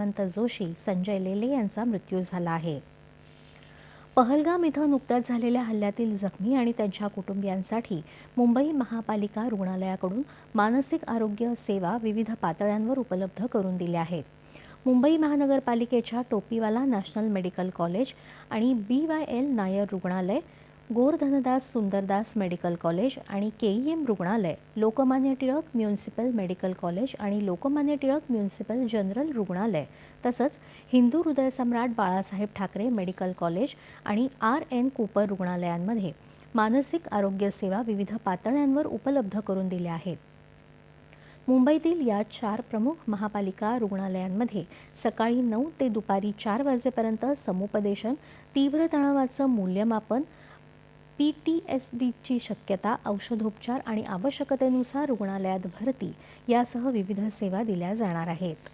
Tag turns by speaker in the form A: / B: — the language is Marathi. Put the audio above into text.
A: हेमंत जोशी संजय लेले यांचा मृत्यू झाला आहे. पहलगाम इथं नुकत्याच झालेल्या हल्ल्यातील जखमी आणि त्यांच्या कुटुंबियांसाठी मुंबई महापालिका रुग्णालयाकडून मानसिक आरोग्य सेवा विविध पातळ्यांवर उपलब्ध करून दिल्या आहेत. मुंबई महानगरपालिकेच्या टोपीवाला नॅशनल मेडिकल कॉलेज आणि बी वाय एल नायर रुग्णालय गोरधनदास सुंदरदास मेडिकल कॉलेज आणि के ईएम रुग्णालय Lokmanya Tilak municipal medical college आणि लोकमान्य टिळक म्युन्सिपल जनरल रुग्णालय तसंच हिंदू हृदयसम्राट बाळासाहेब ठाकरे मेडिकल कॉलेज आणि आर एन कूपर रुग्णालयांमध्ये मानसिक आरोग्य सेवा विविध पातळ्यांवर उपलब्ध करून दिल्या आहेत. मुंबईतील या चार प्रमुख महापालिका रुग्णालयांमध्ये सकाळी नऊ ते दुपारी चार वाजेपर्यंत समुपदेशन तीव्र तणावाचं मूल्यमापन पी टी एस डीची शक्यता औषधोपचार आणि आवश्यकतेनुसार रुग्णालयात भरती यासह विविध सेवा दिल्या जाणार आहेत.